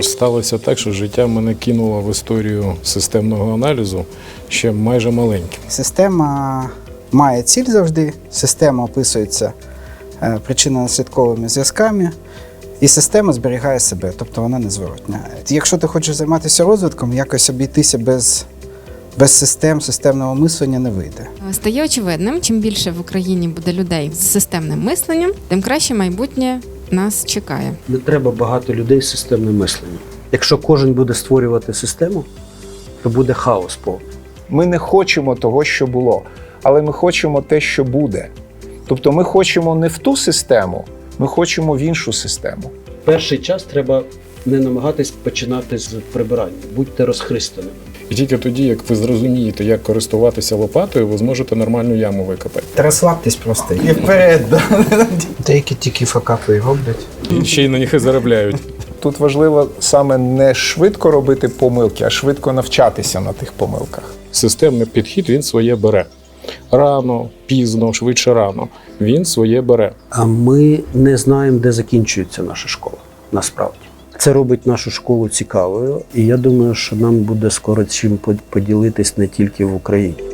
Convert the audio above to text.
Сталося так, що життя мене кинуло в історію системного аналізу ще майже маленьким. Система має ціль завжди, система описується е, причинно-наслідковими зв'язками, і система зберігає себе, тобто вона незворотня. Якщо ти хочеш займатися розвитком, якось обійтися без, без систем, системного мислення не вийде. Стає очевидним, чим більше в Україні буде людей з системним мисленням, тим краще майбутнє нас чекає. Не треба багато людей з системним мисленням. Якщо кожен буде створювати систему, то буде хаос повний. Ми не хочемо того, що було, але ми хочемо те, що буде. Тобто ми хочемо не в ту систему, ми хочемо в іншу систему. Перший час треба не намагатись починати з прибирання, будьте розхристаними. І тільки тоді, як ви зрозумієте, як користуватися лопатою, ви зможете нормальну яму викопати. Та розслабтесь просто. І вперед. Деякі тільки факапи і роблять. І ще й на них і заробляють. Тут важливо саме не швидко робити помилки, а швидко навчатися на тих помилках. Системний підхід він своє бере. Рано, пізно, швидше рано. Він своє бере. А ми не знаємо, де закінчується наша школа. Насправді це робить нашу школу цікавою, і я думаю, що нам буде скоро чим поділитись не тільки в Україні.